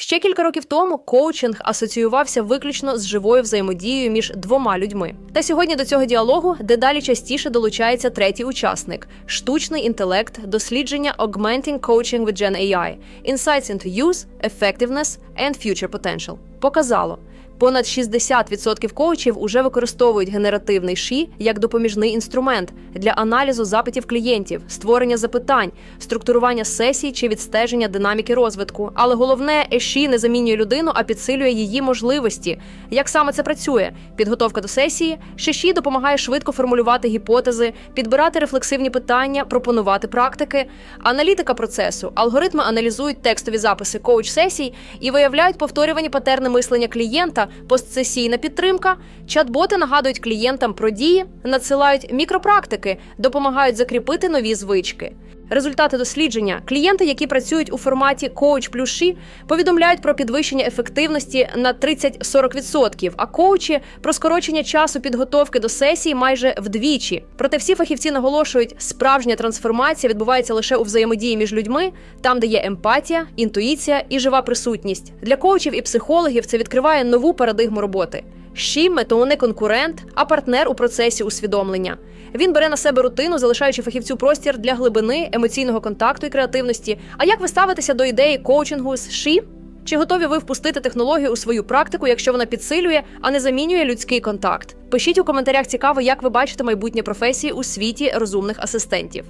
Ще кілька років тому коучинг асоціювався виключно з живою взаємодією між двома людьми. Та сьогодні до цього діалогу дедалі частіше долучається третій учасник штучний інтелект, дослідження Augmenting Coaching with Gen AI, Insights into Use, Effectiveness and Future Potential. Показало. Понад 60% коучів уже використовують генеративний ші як допоміжний інструмент для аналізу запитів клієнтів, створення запитань, структурування сесій чи відстеження динаміки розвитку. Але головне, еші не замінює людину, а підсилює її можливості. Як саме це працює? Підготовка до сесії, шиші допомагає швидко формулювати гіпотези, підбирати рефлексивні питання, пропонувати практики, аналітика процесу. Алгоритми аналізують текстові записи коуч-сесій і виявляють повторювані патерни мислення клієнта, постсесійна підтримка. Чат-боти нагадують клієнтам про дії, надсилають мікропрактики, допомагають закріпити нові звички. Результати дослідження: клієнти, які працюють у форматі коуч плюс ші, повідомляють про підвищення ефективності на 30-40%, а коучі про скорочення часу підготовки до сесії майже вдвічі. Проте всі фахівці наголошують, справжня трансформація відбувається лише у взаємодії між людьми, там, де є емпатія, інтуїція і жива присутність. Для коучів і психологів це відкриває нову парадигму роботи. Ші мето не конкурент, а партнер у процесі усвідомлення. Він бере на себе рутину, залишаючи фахівцю простір для глибини, емоційного контакту і креативності. А як ви ставитеся до ідеї коучингу з ші? Чи готові ви впустити технологію у свою практику, якщо вона підсилює, а не замінює людський контакт? Пишіть у коментарях цікаво, як ви бачите майбутнє професії у світі розумних асистентів.